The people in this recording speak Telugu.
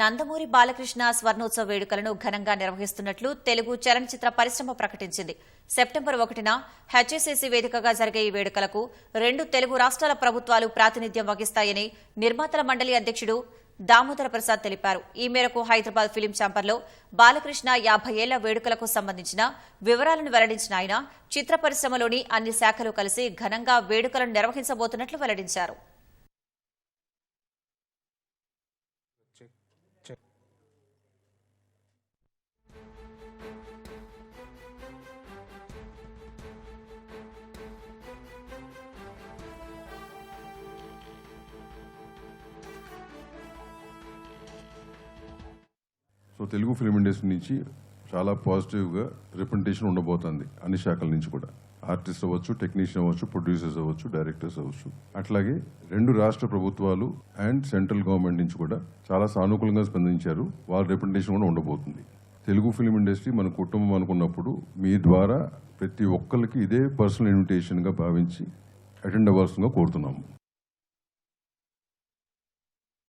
నందమూరి బాలకృష్ణ స్వర్ణోత్సవ వేడుకలను ఘనంగా నిర్వహిస్తున్నట్లు తెలుగు చలనచిత్ర పరిశ్రమ ప్రకటించింది. సెప్టెంబర్ ఒకటిన హెచ్ఎస్ఏసీ వేదికగా జరిగే ఈ వేడుకలకు రెండు తెలుగు రాష్ట్రాల ప్రభుత్వాలు ప్రాతినిధ్యం వహిస్తాయని నిర్మాతల మండలి అధ్యక్షుడు దామోదర ప్రసాద్ తెలిపారు. ఈ మేరకు హైదరాబాద్ ఫిలిం ఛాంబర్లో బాలకృష్ణ యాభై ఏళ్ళ వేడుకలకు సంబంధించిన వివరాలను వెల్లడించిన ఆయన చిత్ర పరిశ్రమలోని అన్ని శాఖలు కలిసి ఘనంగా వేడుకలను నిర్వహించబోతున్నట్లు వెల్లడించారు. సో తెలుగు ఫిలిం ఇండస్ట్రీ నుంచి చాలా పాజిటివ్గా రిప్రజెంటేషన్ ఉండబోతుంది. అన్ని శాఖల నుంచి కూడా. ఆర్టిస్ట్ అవ్వచ్చు టెక్నీషియన్ అవ్వచ్చు ప్రొడ్యూసర్స్ అవ్వచ్చు డైరెక్టర్స్ అవ్వచ్చు. అట్లాగే రెండు రాష్ట్ర ప్రభుత్వాలు అండ్ సెంట్రల్ గవర్నమెంట్ నుంచి కూడా చాలా సానుకూలంగా స్పందించారు. వాళ్ళ రిప్రజెంటేషన్ కూడా ఉండబోతుంది. తెలుగు ఫిలిం ఇండస్ట్రీ మన కుటుంబం అనుకున్నప్పుడు మీ ద్వారా ప్రతి ఒక్కరికి ఇదే పర్సనల్ ఇన్విటేషన్గా భావించి అటెండ్ అవ్వాల్సిందిగా కోరుతున్నాము.